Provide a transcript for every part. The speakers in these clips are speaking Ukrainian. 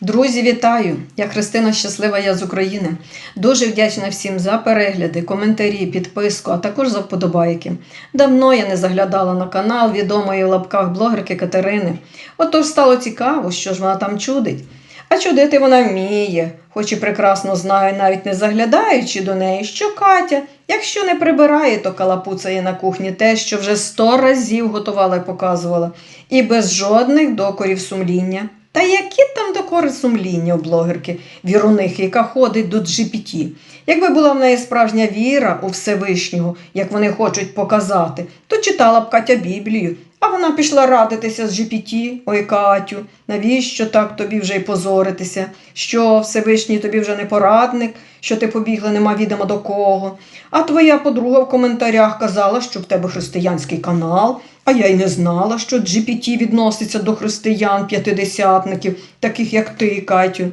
Друзі, вітаю! Я Христина Щаслива, я з України. Дуже вдячна всім за перегляди, коментарі, підписку, а також за вподобайки. Давно я не заглядала на канал відомої в лапках блогерки Катерини. Отож стало цікаво, що ж вона там чудить. А чудити вона вміє, хоч і прекрасно знає, навіть не заглядаючи до неї, що Катя, якщо не прибирає, то калапуцає на кухні те, що вже сто разів готувала і показувала, і без жодних докорів сумління. Та які там докори сумління у блогерки, віруних, яка ходить до GPT? Якби була в неї справжня віра у Всевишнього, як вони хочуть показати, то читала б Катя Біблію, а вона пішла радитися з GPT. Ой, Катю, навіщо так тобі вже й позоритися? Що Всевишній тобі вже не порадник, що ти побігла нема відомо до кого. А твоя подруга в коментарях казала, що в тебе християнський канал, а я й не знала, що GPT відноситься до християн п'ятидесятників, таких як ти, Катю.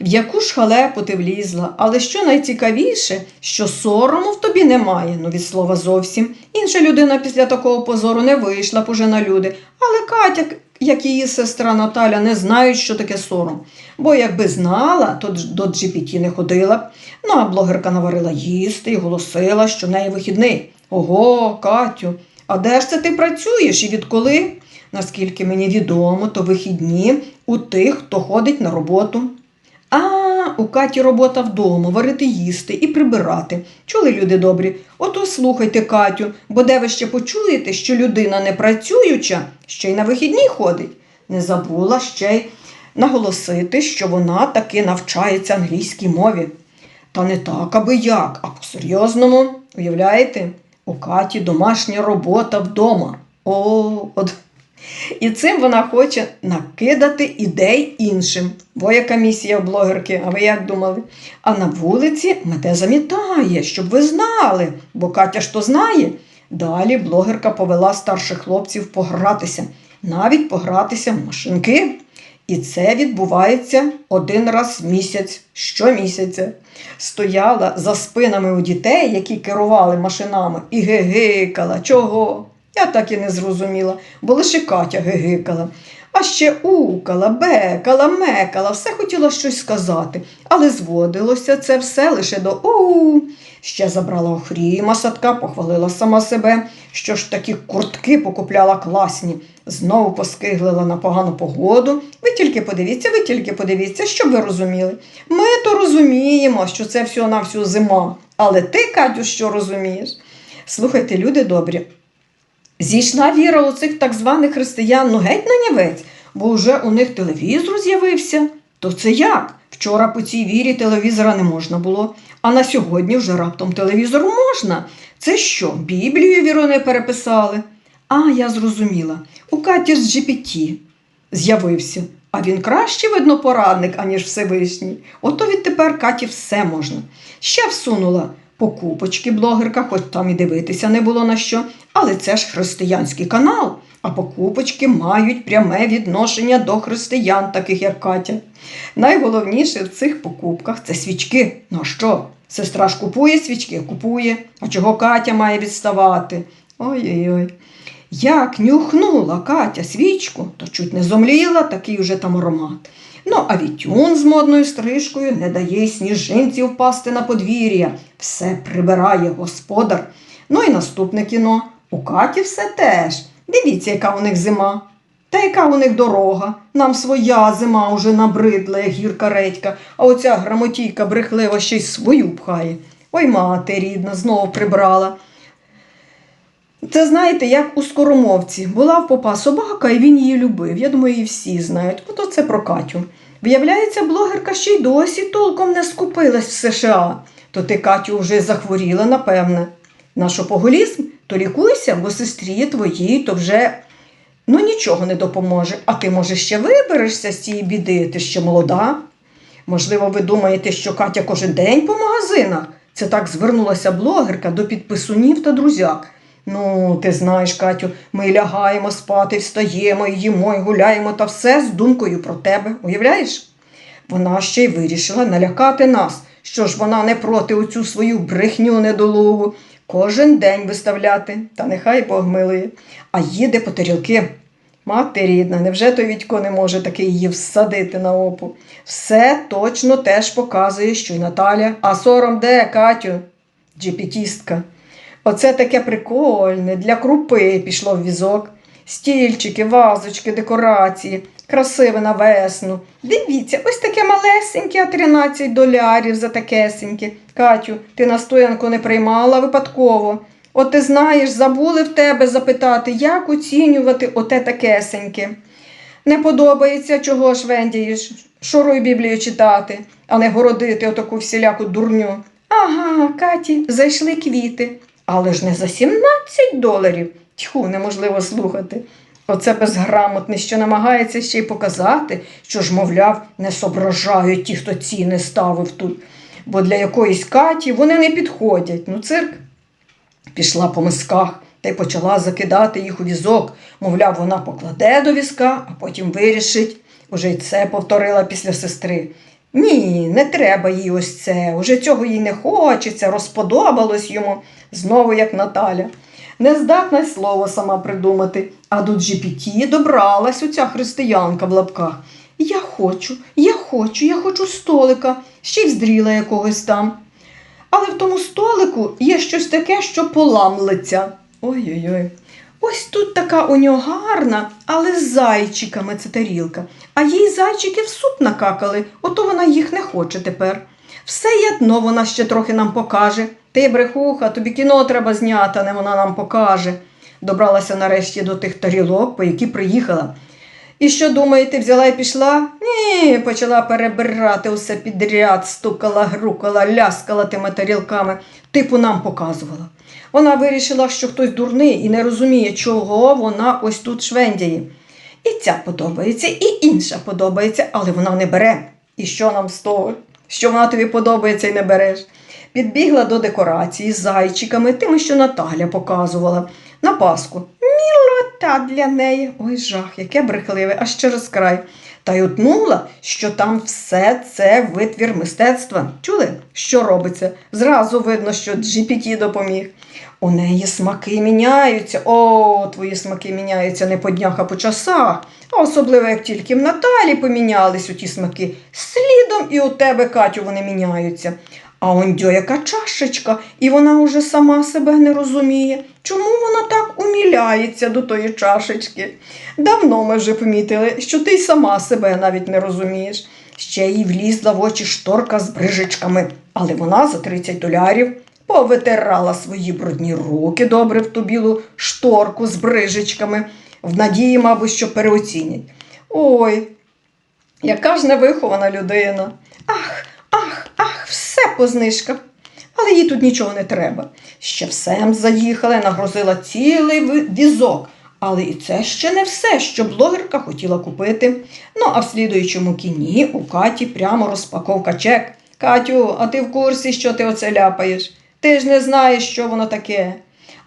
В яку ж халепу ти влізла, але що найцікавіше, що сорому в тобі немає, ну від слова зовсім. Інша людина після такого позору не вийшла б уже на люди. Але Катя, як її сестра Наталя, не знають, що таке сором. Бо якби знала, то до GPT не ходила б. Ну а блогерка наварила їсти і голосила, що в неї вихідний. Ого, Катю, а де ж це ти працюєш і відколи? Наскільки мені відомо, то вихідні у тих, хто ходить на роботу. У Каті робота вдома, варити їсти і прибирати. Чули люди добрі? Ото слухайте, Катю, бо де ви ще почуєте, що людина не працююча, ще й на вихідні ходить. Не забула ще й наголосити, що вона таки навчається англійській мові. Та не так, аби як, а по-серйозному, уявляєте? У Каті домашня робота вдома. О, от і цим вона хоче накидати ідей іншим. Бо яка місія блогерки, а ви як думали? А на вулиці мете замітає, щоб ви знали, бо Катя ж то знає. Далі блогерка повела старших хлопців погратися, навіть погратися в машинки. І це відбувається один раз в місяць, щомісяця. Стояла за спинами у дітей, які керували машинами, і гигикала. Чого? Я так і не зрозуміла, бо лише Катя гигикала. А ще укала, бекала, мекала, все хотіла щось сказати, але зводилося це все лише до у. Ще забрала охріма садка, похвалила сама себе, що ж такі куртки покупляла класні. Знову поскиглила на погану погоду. Ви тільки подивіться, ви тільки подивіться, щоб ви розуміли. Ми то розуміємо, що це всього на всю зима. Але ти, Катю, що розумієш? Слухайте, люди добрі, Зійшла віра у цих так званих християн ну геть на нівець, бо вже у них телевізор з'явився. То це як? Вчора по цій вірі телевізора не можна було, а на сьогодні вже раптом телевізор можна. Це що, Біблію віру не переписали? А, я зрозуміла. У Каті з GPT з'явився. А він краще, видно, порадник, аніж Всевишній. Ото відтепер Каті все можна. Ще всунула покупочки блогерка, хоч там і дивитися не було на що. Але це ж християнський канал, а покупочки мають пряме відношення до християн, таких як Катя. Найголовніше в цих покупках це свічки. Ну що? Сестра ж купує свічки, купує. А чого Катя має відставати? Ой-ой-ой. Як нюхнула Катя свічку, то чуть не зомліла такий уже там аромат. Ну, а вітюн з модною стрижкою не дає й сніжинці впасти на подвір'я. Все прибирає господар. Ну і наступне кіно. У Каті все теж. Дивіться, яка у них зима. Та яка у них дорога? Нам своя зима уже набридла, як гірка редька, а оця грамотійка брехлива ще й свою пхає. Ой, мати рідна, знову прибрала. Це знаєте, як у скоромовці. Була в попа собака, і він її любив. Я думаю, її всі знають. Це про Катю. Виявляється, блогерка ще й досі толком не скупилась в США. То ти, Катю, вже захворіла, напевне. На шопоголізм? То лікуйся, бо сестрі твоїй то вже ну нічого не допоможе. А ти, може, ще виберешся з цієї біди, ти ще молода. Можливо, ви думаєте, що Катя кожен день по магазинах? Це так звернулася блогерка до підписунів та друзяк. Ну, ти знаєш, Катю, ми лягаємо спати, встаємо, їмо, і гуляємо, та все з думкою про тебе. Уявляєш? Вона ще й вирішила налякати нас. Що ж вона не проти оцю свою брехню недолугу кожен день виставляти, та нехай Бог милує, а їде по тарілки. Мати рідна, невже той Відько не може таки її всадити на опу? Все точно теж показує, що й Наталя. А сором де, Катю? Джепітістка. Оце таке прикольне, для крупи пішло в візок. Стільчики, вазочки, декорації, красиве на весну. Дивіться, ось таке малесеньке, а 13 долярів за такесеньке. Катю, ти настоянку не приймала випадково. От ти знаєш, забули в тебе запитати, як оцінювати оте такесеньке. Не подобається, чого ж вендієш, шуруй Біблію читати, а не городити отаку всіляку дурню. Ага, Каті, зайшли квіти, але ж не за 17 доларів. Тьху, неможливо слухати. Оце безграмотний, що намагається ще й показати, що ж, мовляв, не соображають ті, хто ціни ставив тут. Бо для якоїсь Каті вони не підходять. Ну, цирк пішла по мисках та й почала закидати їх у візок. Мовляв, вона покладе до візка, а потім вирішить. Уже й це повторила після сестри. Ні, не треба їй ось це. Уже цього їй не хочеться, розподобалось йому, знову як Наталя. Не здатна слово сама придумати, а до GPT добралась оця християнка в лапках. Я хочу, я хочу, я хочу столика, ще й вздріла якогось там. Але в тому столику є щось таке, що поламлиться. Ой-ой-ой. Ось тут така у нього гарна, але з зайчиками це тарілка. А їй зайчики в суп накакали, ото вона їх не хоче тепер. Все єдно вона ще трохи нам покаже. Ти, брехуха, тобі кіно треба зняти, а не вона нам покаже. Добралася нарешті до тих тарілок, по які приїхала. І що думаєте, взяла і пішла? Ні, почала перебирати усе підряд, стукала, грукала, ляскала тими тарілками, типу нам показувала. Вона вирішила, що хтось дурний і не розуміє, чого вона ось тут швендяє. І ця подобається, і інша подобається, але вона не бере. І що нам з того? Що вона тобі подобається і не береш? Підбігла до декорації з зайчиками, тими, що Наталя показувала на Пасху. Мілота для неї. Ой, жах, яке брехливе, аж через край. Та й утнула, що там все це витвір мистецтва. Чули, що робиться? Зразу видно, що GPT допоміг. У неї смаки міняються. О, твої смаки міняються не по днях, а по часах. А особливо, як тільки в Наталі помінялись у ті смаки, слідом і у тебе, Катю, вони міняються. А ондьо яка чашечка, і вона уже сама себе не розуміє. Чому вона так уміляється до тої чашечки? Давно ми вже помітили, що ти й сама себе навіть не розумієш. Ще їй влізла в очі шторка з брижечками, але вона за 30 долярів повитирала свої брудні руки добре в ту білу шторку з брижечками, в надії, мабуть, що переоцінять. Ой, яка ж невихована людина. По знижках. Але їй тут нічого не треба. Ще всем заїхала, нагрузила цілий візок. Але і це ще не все, що блогерка хотіла купити. Ну, а в слідуючому кіні у Каті прямо розпаковка чек. Катю, а ти в курсі, що ти оце ляпаєш? Ти ж не знаєш, що воно таке.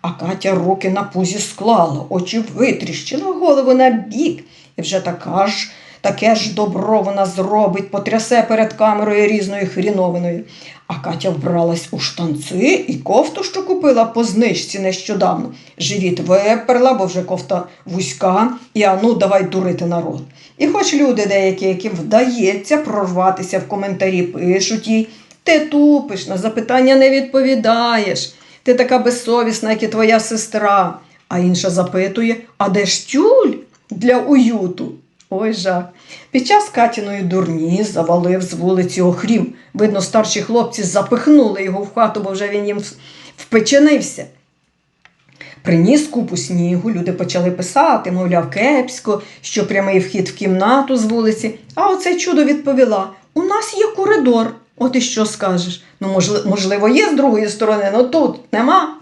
А Катя руки на пузі склала, очі витріщила, голову на бік. І вже така ж, таке ж добро вона зробить, потрясе перед камерою різною хріновиною. А Катя вбралась у штанци і кофту, що купила по знижці нещодавно. Живіт виперла, бо вже кофта вузька, і ану давай дурити народ. І хоч люди деякі, яким вдається прорватися в коментарі, пишуть їй, ти тупиш, на запитання не відповідаєш. Ти така безсовісна, як і твоя сестра. А інша запитує: а де ж тюль для уюту? Ой жах. Під час Катіної дурні завалив з вулиці охрім. Видно, старші хлопці запихнули його в хату, бо вже він їм впеченився. Приніс купу снігу, люди почали писати, мовляв, кепсько, що прямий вхід в кімнату з вулиці. А оце чудо відповіла: у нас є коридор. От і що скажеш? Ну, можливо, є з другої сторони, але тут нема.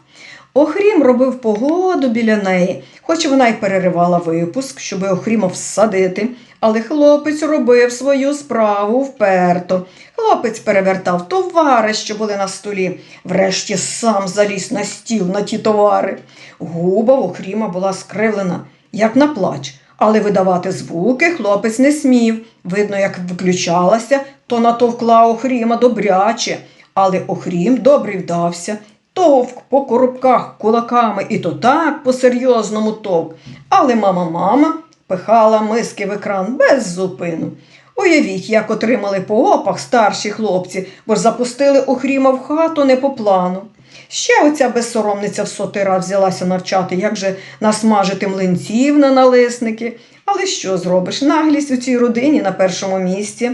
Охрім робив погоду біля неї, хоч вона й переривала випуск, щоби Охріма всадити, але хлопець робив свою справу вперто. Хлопець перевертав товари, що були на столі, врешті сам заліз на стіл на ті товари. Губа в Охріма була скривлена, як на плач, але видавати звуки хлопець не смів. Видно, як виключалася, то натовкла Охріма добряче, але Охрім добре вдався. Товк по коробках кулаками і то так по-серйозному товк. Але мама-мама пихала миски в екран без зупину. Уявіть, як отримали по опах старші хлопці, бо ж запустили Охріма в хату не по плану. Ще оця безсоромниця в сотий взялася навчати, як же насмажити млинців на налисники. Але що зробиш? Наглість у цій родині на першому місці.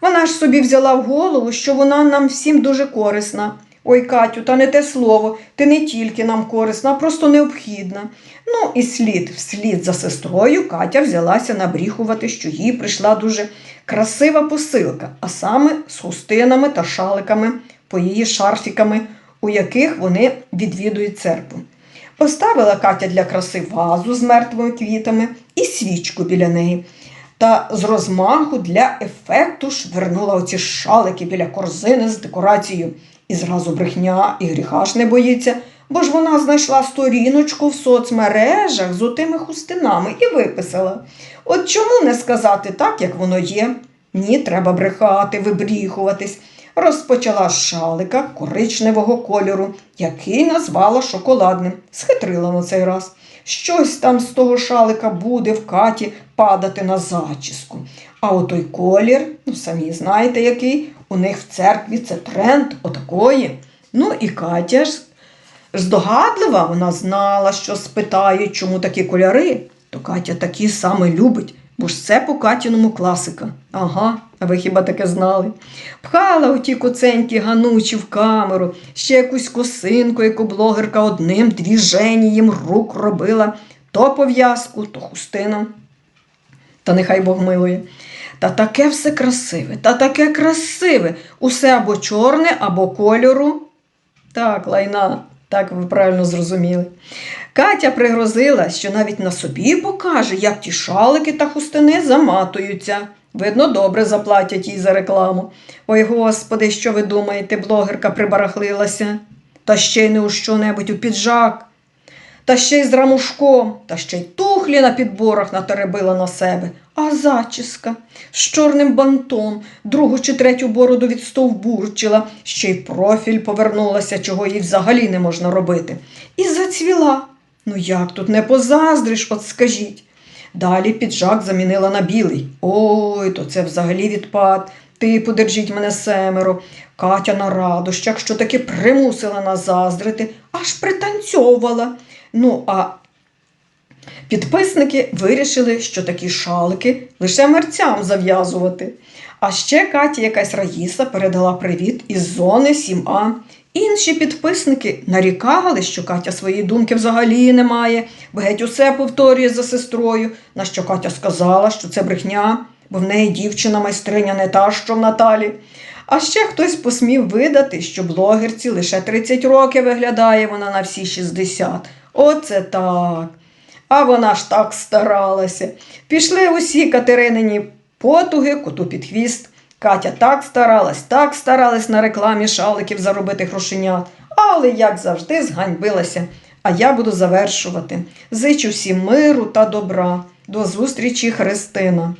Вона ж собі взяла в голову, що вона нам всім дуже корисна. Ой, Катю, та не те слово, ти не тільки нам корисна, а просто необхідна. Ну і слід, вслід за сестрою Катя взялася набріхувати, що їй прийшла дуже красива посилка, а саме з хустинами та шаликами по її шарфіками, у яких вони відвідують церкву. Поставила Катя для краси вазу з мертвими квітами і свічку біля неї. Та з розмаху для ефекту швернула оці шалики біля корзини з декорацією. І зразу брехня і гріха ж не боїться, бо ж вона знайшла сторіночку в соцмережах з отими хустинами і виписала. От чому не сказати так, як воно є? Ні, треба брехати, вибріхуватись. Розпочала з шалика коричневого кольору, який назвала шоколадним. Схитрила на цей раз. Щось там з того шалика буде в каті падати на зачіску. А отой колір, ну самі знаєте який, у них в церкві це тренд отакої. Ну і Катя ж здогадлива, вона знала, що спитають, чому такі кольори, то Катя такі саме любить, бо ж це по Катіному класика. Ага, а ви хіба таке знали? Пхала оті коценькі ганучі в камеру, ще якусь косинку, яку блогерка одним двіженням рук робила, то пов'язку, то хустину. Та нехай Бог милує. Та таке все красиве, та таке красиве. Усе або чорне, або кольору. Так, лайна, так ви правильно зрозуміли. Катя пригрозила, що навіть на собі покаже, як ті шалики та хустини заматуються. Видно, добре заплатять їй за рекламу. Ой, господи, що ви думаєте, блогерка прибарахлилася. Та ще й не у що-небудь у піджак. Та ще й з рамушком, та ще й тухлі на підборах натеребила на себе, а зачіска з чорним бантом, другу чи третю бороду відстовбурчила, ще й профіль повернулася, чого їй взагалі не можна робити. І зацвіла. Ну як тут не позаздриш, от скажіть. Далі піджак замінила на білий. Ой, то це взагалі відпад. Ти подержіть мене семеро. Катя на радощах, що таки примусила нас заздрити, аж пританцьовувала. Ну, а підписники вирішили, що такі шалики лише мерцям зав'язувати. А ще Каті якась Раїса передала привіт із зони 7А. Інші підписники нарікали, що Катя своєї думки взагалі не має, бо геть усе повторює за сестрою, на що Катя сказала, що це брехня, бо в неї дівчина майстриня не та, що в Наталі. А ще хтось посмів видати, що блогерці лише 30 років виглядає вона на всі 60. Оце так. А вона ж так старалася. Пішли усі Катеринині потуги коту під хвіст. Катя так старалась, так старалась на рекламі шаликів заробити грошенят, але, як завжди, зганьбилася. А я буду завершувати. Зичу всім миру та добра. До зустрічі, Христина.